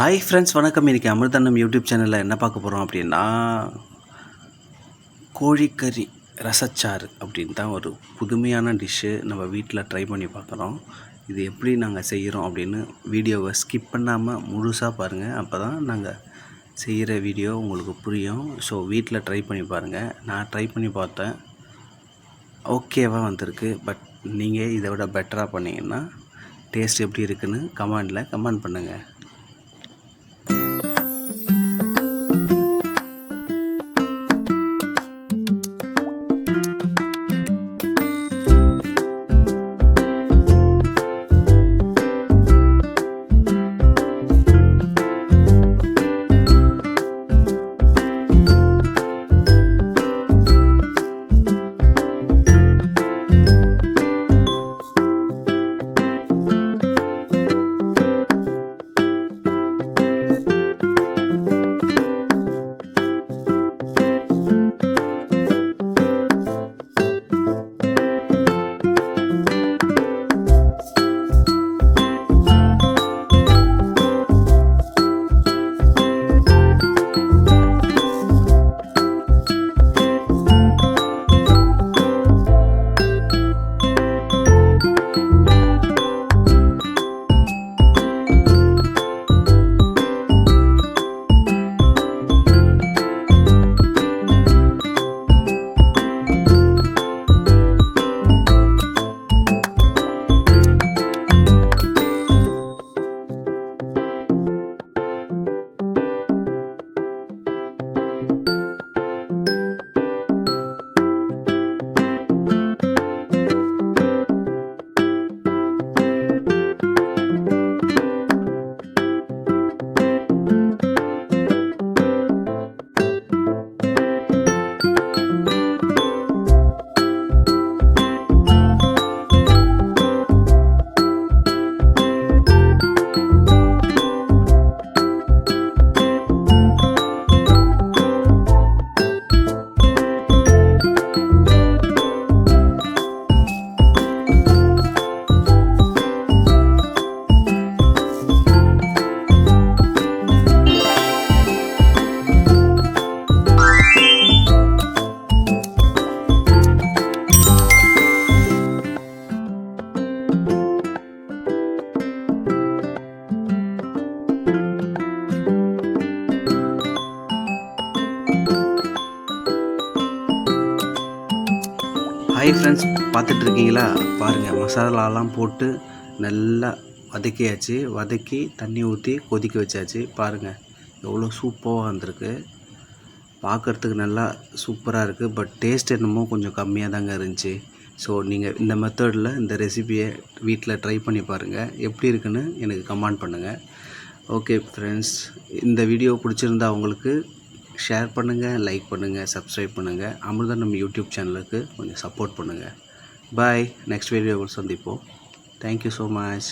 Hi friends வணக்கம். இன்றைக்கி அமிர்தண்ணம் YouTube சேனலில் என்ன பார்க்க போகிறோம் அப்படின்னா கோழிக்கறி ரசச்சாறு அப்படின்னு தான் ஒரு புதுமையான டிஷ்ஷு நம்ம வீட்டில் ட்ரை பண்ணி பார்க்குறோம். இது எப்படி நாங்கள் செய்கிறோம் அப்படின்னு வீடியோவை ஸ்கிப் பண்ணாமல் முழுசாக பாருங்கள் அப்போ தான் நாங்கள் செய்கிற வீடியோ உங்களுக்கு புரியும். ஸோ வீட்டில் ட்ரை பண்ணி பாருங்கள் நான் ட்ரை பண்ணி பார்த்தேன். ஓகேவாக வந்திருக்கு. பட் நீங்கள் இதை விட பெட்டராக பண்ணிங்கன்னா டேஸ்ட் எப்படி இருக்குன்னு கமெண்டில் கமெண்ட் பண்ணுங்கள் ஹாய் ஃப்ரெண்ட்ஸ் பார்த்துட்டு இருக்கீங்களா பாருங்கள் மசாலாலாம் போட்டு நல்லா வதக்கியாச்சு. வதக்கி தண்ணி ஊற்றி கொதிக்க வச்சாச்சு. பாருங்கள் எவ்வளோ சூப்பராக வந்திருக்கு. பார்க்குறதுக்கு நல்லா சூப்பராக இருக்குது பட் டேஸ்ட் என்னமோ கொஞ்சம் கம்மியாக தாங்க இருந்துச்சு. ஸோ நீங்கள் இந்த மெத்தடில் இந்த ரெசிபியை வீட்டில் ட்ரை பண்ணி பாருங்கள் எப்படி இருக்குன்னு எனக்கு கமெண்ட் பண்ணுங்கள் ஓகே ஃப்ரெண்ட்ஸ் இந்த வீடியோ பிடிச்சிருந்தா உங்களுக்கு ஷேர் பண்ணுங்கள் லைக் பண்ணுங்கள் சப்ஸ்கிரைப் பண்ணுங்கள் அமிர்தம் யூடியூப் சேனலுக்கு கொஞ்சம் சப்போர்ட் பண்ணுங்கள் பாய் நெக்ஸ்ட் வீடியோவில் சந்திப்போம். Thank you so much